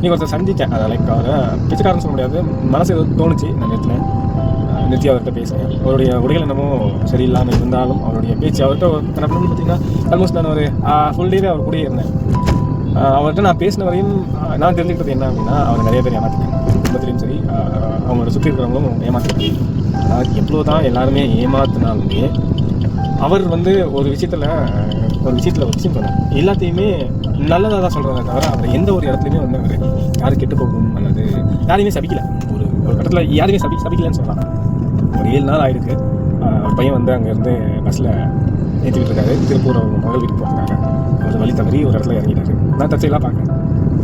நீ ஒருத்தர் சந்தித்தேன். அதை லைக் அவரை பிச்சைக்காரன் சொல்ல முடியாது. மனசு ஏதோ தோணுச்சு. நான் நிறுத்தினேன். நித்யா நிறுத்தி அவர்கிட்ட பேசுகிறேன் அவருடைய உடைகள் என்னமோ சரியில்லாமல் இருந்தாலும் அவருடைய பேச்சு அவர்கிட்ட ஒரு- என்ன பண்ணணும்னு பார்த்தீங்கன்னா ஆல்மோஸ்ட் நான் ஒரு ஃபுல் டேவே அவர் கூடயே இருந்தேன். அவர்கிட்ட நான் பேசின வரையும் நான் தெரிஞ்சுக்கிட்டது என்ன அப்படின்னா அவர் நிறைய பேர் ஏமாற்றிருக்காங்க குடும்பத்திலையும் சரி அவங்களோட சுற்றி இருக்கிறவங்களும் ஏமாற்றிருக்காங்க அதாவது எவ்வளோ தான் எல்லாருமே ஏமாத்தினாலுமே அவர் வந்து ஒரு விஷயத்தில் ஒரு விஷயத்தில் ஒரு விஷயம் சொன்னார் எல்லாத்தையுமே நல்லதாக தான் சொல்கிறத தவிர அவர் எந்த ஒரு இடத்துலையுமே வந்து அவர் யாரும் கெட்டு போகணும் அல்லது யாரையுமே சபிக்கல. ஒரு ஒரு கட்டத்தில் யாரையுமே சபி சபிக்கலன்னு சொல்லலாம். ஒரு ஏழு நாள் ஆயிருக்கு. பையன் வந்து அங்கேருந்து பஸ்ஸில் ஏற்றிக்கிட்டு இருக்காரு. திருப்பூர் அவங்க மகள் வீட்டுக்கு போகிறாங்க அவர் வழி தவறி ஒரு இடத்துல இறங்கிட்டாரு. நான் தச்சையெல்லாம் பார்க்குறேன்.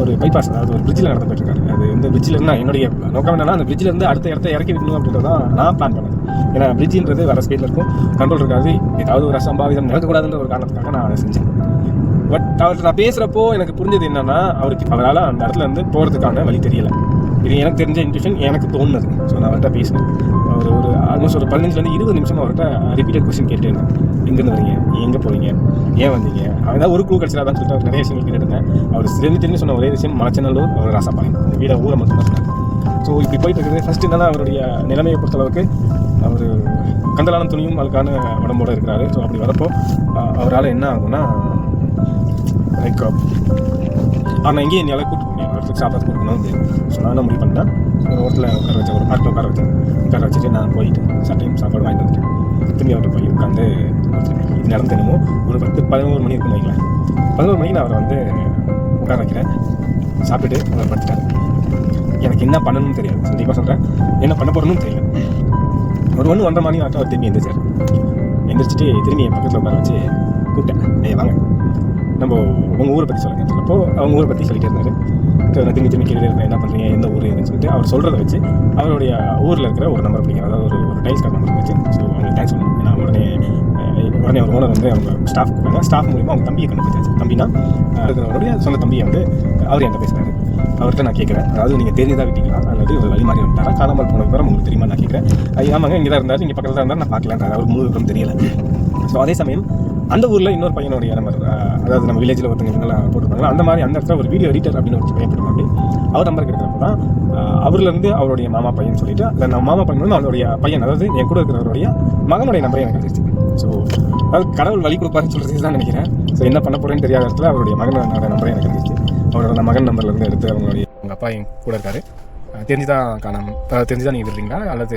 ஒரு பைபாஸ் அதாவது ஒரு பிரிட்ஜில் நடந்து போயிட்டுருக்காரு அது வந்து பிரிட்ஜில் என்னுடைய நோக்கம் என்னன்னா அந்த பிரிட்ஜில் இருந்து அடுத்த இடத்த இறக்கி விடணும் அப்படின்றதான் நான் பிளான் பண்ணேன். ஏன்னா பிரிட்ஜின்றது வேறு ஸ்பீடில் இருக்கும். கண்ட்ரோல் இருக்காது. ஏதாவது ஒரு அசம்பாவிதம் நடக்கக்கூடாதுன்ற ஒரு காரணத்துக்காக நான் அதை செஞ்சேன். பட் அவர்கிட்ட நான் பேசுகிறப்போ எனக்கு புரிஞ்சது என்னன்னா அவருக்கு அவரால் அந்த இடத்துல இருந்து போகிறதுக்கான வழி தெரியல. இது எனக்கு தெரிஞ்ச இன்ட்யூஷன் எனக்கு தோணுது ஸோ நான் அவர்கிட்ட பேசினேன். அவர் ஒரு ஆல்மோஸ்ட் ஒரு பதினஞ்சுலேருந்து இருபது நிமிஷம் அவர்கிட்ட ரிப்பீட்டட் கொஸ்டின் கேட்டுருந்தேன் எங்கேருந்து வரீங்க? எங்கே போகிறீங்க ஏன் வந்தீங்க? அவன் ஒரு க்ளூ கிடச்சிடாதான் சொல்லிட்டு அவர் நிறைய விஷயங்கள் கேட்டுருந்தேன் அவர் தெரிஞ்சு தெரிஞ்சு சொன்ன ஒரே விஷயம் மலச்சநல்லூர் அவர் ராசாப்பாளையம் அந்த வீட ஊரை மட்டும் தான் ஸோ இப்படி போயிட்டு இருக்கிறது ஃபஸ்ட் என்னன்னா அவருடைய நிலைமையை பொறுத்தளவுக்கு அவர் கந்தலான துணியும் அதுக்கான உடம்போடு இருக்கிறாரு. ஸோ அப்படி வரப்போ அவரால் என்ன ஆகும்னா லைக் ஆனால் எங்கேயும் என்னால் கூட்டு போக முடியாது இடத்துக்கு சாப்பிட கொடுக்கணும். வந்து ஸோ நான் என்ன முடிவு பண்ணிட்டேன் ஒரு ஓரத்தில் உட்கார வச்சேன் ஒரு பார்க்கில் உட்கார வச்சேன் உட்கார வச்சுட்டு நான் போயிட்டு சட்டையும் சாப்பாடு வாங்கிட்டு வந்துட்டேன். திரும்பி அவர்கிட்ட போய் உட்காந்து இது நடந்து ஒரு பத்து பதினோரு மணி இருக்குன்னு வைக்கலாம் பதினோரு மணிக்கு நான் அவரை வந்து உட்கார வைக்கிறேன். சாப்பிட்டுட்டு அவர் படுத்துட்டேன் எனக்கு என்ன பண்ணணும்னு தெரியாது. கண்டிப்பாக சொல்கிறேன் என்ன பண்ண போகிறேன்னு தெரியல. ஒரு ஒன்று ஒன்றரை மணி ஆட்டம் அவர் திரும்பி எந்திரிச்சார். எந்திரிச்சிட்டு திரும்பி என் பக்கத்தில் உட்கார வச்சு கூப்பிட்டேன். ஏ வாங்க. நம்ம உங்கள் ஊரை பற்றி சொல்லுங்க. சொல்லப்போ அவங்க ஊரை பற்றி சொல்லிட்டே இருந்தார். திரும்பி திரும்பி கேட்டு இருந்தேன் என்ன பண்ணுறீங்க எந்த ஊர்? எதுன்னு சொல்லிட்டு அவர் சொல்கிறத வச்சு அவருடைய ஊரில் இருக்கிற ஒரு நம்பர் பிடிக்கிற அதாவது ஒரு ஒரு டைல்ஸ் கார்டு நம்பர் வச்சு. ஸோ அவங்களுக்கு தேங்க்ஸ் சொல்லணும் ஏன்னா உடனே உடனே ஒரு ஓனர் வந்து அவங்க ஸ்டாஃப் கொடுப்பாங்க ஸ்டாஃப் மூலிமா அவங்க தம்பியை கண்டுபிடிச்சாச்சு. தம்பினா இருக்கிறவருடைய சொந்த தம்பியை வந்து அவர் என்கிட்ட பேசுகிறாரு அவர்கிட்ட நான் கேட்குறேன். அதாவது நீங்கள் தெரிஞ்சதாக விட்டீங்களா? அல்லது ஒரு வழி மாறி வந்துட்டாரா? காணாமல் போன விவரம் உங்களுக்கு தெரியுமா நான் கேட்குறேன். ஐயா ஆமாங்க இங்கே தான் இருந்தார். இங்கே பக்கத்தில் தான் இருந்தார். நான் பார்க்கலான்றாரு. அவர் முழு விவரம் தெரியல. ஸோ அதே சமயம் அந்த ஊரில் இன்னொரு பையனுடைய நம்பர் அதாவது நம்ம வில்லேஜில் ஒருத்தங்க இவங்கெல்லாம் போட்டிருப்பாங்களா அந்த மாதிரி அந்த இடத்துல ஒரு வீடியோ எடிட்டர் அப்படின்னு ஒரு பையன் போட்டிருப்பாங்க அப்படி. அவர் நம்பர் கிடைக்கிறப்ப தான் அவர்லேருந்து அவருடைய மாமா பையன் சொல்லிட்டு அந்த நம்ம மாமா பையன் வந்து அவருடைய பையன் அதாவது என் கூட இருக்கிறவருடைய மகனுடைய நம்பரை எனக்கு கிடைச்சிச்சு ஸோ அதாவது கடவுள் வழி கொடுப்பாருன்னு சொல்கிறது தான் நினைக்கிறேன். ஸோ என்ன பண்ண போகிறேன்னு தெரியாத இடத்துல அவருடைய மகனோட நம்பரை எனக்கு கிடைச்சிச்சு அவரோட அந்த மகன் நம்பர்லேருந்து எடுத்து அவங்களுடைய அவங்க அப்பா என் கூட இருக்காரு. தெரிஞ்சு தெரிஞ்சுதான் காணாமல் தெரிஞ்சு தெரிஞ்சுதான் நீங்கள் விடுறீங்களா அல்லது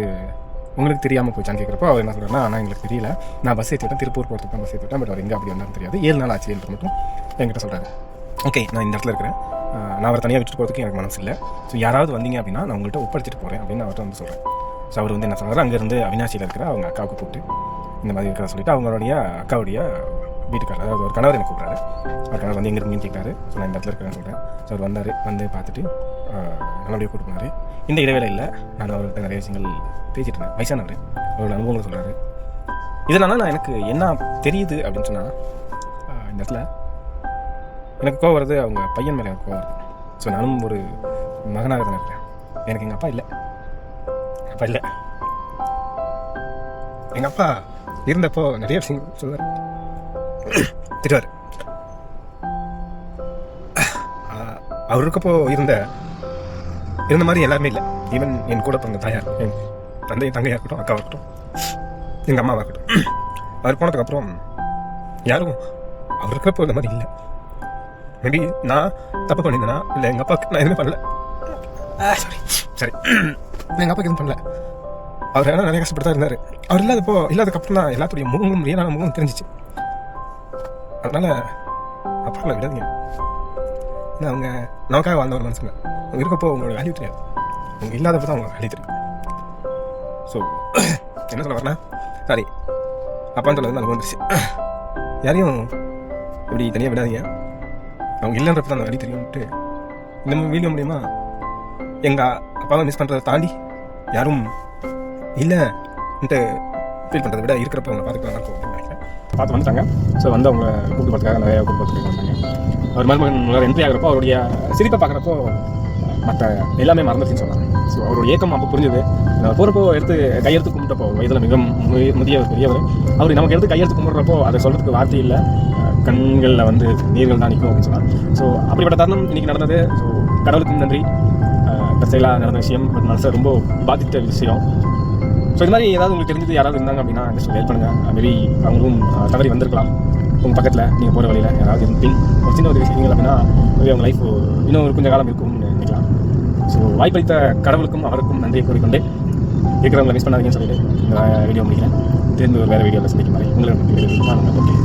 உங்களுக்கு தெரியாமல் போச்சான்னு கேட்குறப்போ அவர் என்ன சொல்கிறாருன்னா ஆனால் எங்களுக்கு தெரியல. நான் பஸ் ஏற்றிட்டேன் திருப்பூர் போகிறதுக்கு தான் பஸ் ஏற்றிட்டேன் பட் அவர் எங்கே அப்படி வந்தாலும் தெரியாது. ஏழு நாள் ஆச்சு என்று மட்டும் என்கிட்ட சொல்கிறாரு ஓகே நான் இந்த இடத்துல இருக்கிறேன். நான் அவரை தனியாக விட்டுட்டு போகிறதுக்கு எனக்கு மனசு இல்லை. ஸோ யாராவது வந்தீங்க அப்படின்னா நான் உங்கள்கிட்ட ஒப்படைச்சிட்டு போகிறேன் அப்படின்னு அவர்கிட்ட வந்து சொல்கிறேன் ஸோ அவர் வந்து என்ன சொல்கிறாரு அங்கேருந்து அவினாசியில் இருக்கிற அவங்க அக்காவுக்கு கூப்பிட்டு இந்த மாதிரி இருக்கிற சொல்லிட்டு அவங்களுடைய அக்காவுடைய வீட்டுக்காரர் அதாவது ஒரு கணவர் எனக்கு கூப்பிட்றாரு. அவர் கணவர் வந்து எங்கே இருக்கீங்கன்னு கேட்குறாரு. ஸோ நான் இந்த இடத்துல இருக்கிறேன்னு சொல்கிறேன் ஸோ அவர் வந்தார். வந்து பார்த்துட்டு நல்லபடியாக கூட்டு போனார் இந்த இடைவேளையில் நான் அவர்கிட்ட நிறைய விஷயங்கள் பேசிட்டு இருந்தேன் வயசானவர். அவரோட அனுபவங்கள் சொல்கிறாரு இதனால நான் எனக்கு என்ன தெரியுது அப்படின்னு சொன்னால் இந்த இடத்துல எனக்கு கோவம் வருது. அவங்க பையன் மேலே எனக்கு கோவம் வருது. ஸோ நானும் ஒரு மகனாக தான் இருக்கிறேன். எனக்கு எங்கள் அப்பா இல்லை. அப்பா இல்லை. எங்கள் அப்பா இருந்தப்போ நிறைய விஷயங்கள் சொல்லுவார் திட்டுவார். அவருக்கப்போ அவர் இருக்கப்போ இருந்த இருந்த மாதிரி எல்லாருமே இல்லை. ஈவன் என் கூட பிறந்த தாயார் என் தந்தை தங்கையாக இருக்கட்டும் அக்காவாக இருக்கட்டும் எங்கள் அம்மாவாக இருக்கட்டும். அவர் போனதுக்கப்புறம் யாரும் அவர் இருக்கிறப்போ இந்த மாதிரி இல்லை. மேபி நான் தப்பு பண்ணியிருந்தேனா இல்லை எங்கள் அப்பாவுக்கு நான் எதுவுமே பண்ணல. சாரி சரி எங்கள் அப்பாவுக்கு எதுவும் பண்ணல. அவர் ஏன்னா நிறைய கஷ்டப்பட்டு தான் இருந்தார். அவர் இல்லாதப்போ இல்லாததுக்கப்புறம் தான் எல்லாத்துடைய முகங்களும் ரியலான முகம் தெரிஞ்சிச்சு. அதனால அப்பாக்களை விடாதீங்க. ஏன்னா அவங்க நமக்காக வாழ்ந்த ஒரு மனுஷங்க. அவங்க இருக்கப்போ அவங்களோட வேல்யூ தெரியாது. அவங்க இல்லாதப்போ தான் அவங்க வேல்யூ தெரியும். ஸோ என்ன சொல்ல வரேன்னா சாரி அப்பான்னு சொன்னது நல்லா வந்துருச்சு. யாரையும் இப்படி தனியாக விடாதீங்க. அவங்க இல்லைன்றப்ப தான் அந்த வழி தெரியும்ட்டு இந்த வீடியோ மூலியமா எங்கள் அப்பாவை மிஸ் பண்ணுறதை தாண்டி யாரும் இல்லைன்ட்டு ஃபீல் பண்ணுறதை விட இருக்கிறப்ப அவங்க பார்த்துக்கலாம் பார்த்து வந்துட்டாங்க. ஸோ வந்து அவங்க கூப்பிட்டு பார்த்துக்காக நிறையா கூப்பிட்டு பார்த்துட்டு வந்தாங்க அவர் மருமகன் என்ட்ரி ஆகிறப்போ அவருடைய சிரிப்பை பார்க்குறப்போ மற்ற எல்லாமே மறந்துச்சுன்னு சொன்னாங்க ஸோ அவருடைய ஏக்கம் அப்போ புரிஞ்சுது. நான் போகிறப்போ எடுத்து கையெழுத்து கும்பிட்டப்போ வயதில் மிக மு- முதிய பெரியவர் அவர் நமக்கு எடுத்து கையெழுத்து கும்பிட்றப்போ அதை சொல்கிறதுக்கு வார்த்தை இல்லை. கண்களில் வந்து நீர்கள் தான் நிற்கும் அப்படின்னு சொன்னாங்க ஸோ அப்படிப்பட்ட தருணம் இன்றைக்கி நடந்தது. ஸோ கடவுளுக்கும் நன்றி. தற்செயலாக நடந்த விஷயம் பட் மனசை ரொம்ப பாதித்த விஷயம். ஸோ இது மாதிரி ஏதாவது உங்களுக்கு தெரிஞ்சது யாராவது இருந்தாங்க அப்படின்னா ஜஸ்ட் ஹெல்ப் பண்ணுங்கள் மேபி அவங்களும் தவறி வந்திருக்கலாம். உங்கள் பக்கத்தில் நீங்கள் போகிற வழியில் யாராவது இருப்பீங்க ஒரு சின்ன ஒரு விஷயம் அப்படின்னா மேபி அவங்க லைஃப் இன்னும் ஒரு கொஞ்சம் காலம் இருக்கும்னு நினைக்கலாம். ஸோ வாய்ப்பளித்த கடவுளுக்கும் அவருக்கும் நன்றியை கூறிக்கொண்டு இருக்கிறவங்களை மிஸ் பண்ணாதீங்கன்னு சொல்லிட்டு இந்த வீடியோ முடிக்கிறேன். திரும்பி ஒரு வேறு வீடியோவில் சந்திக்கும் மாதிரி உங்களுக்கு நன்றி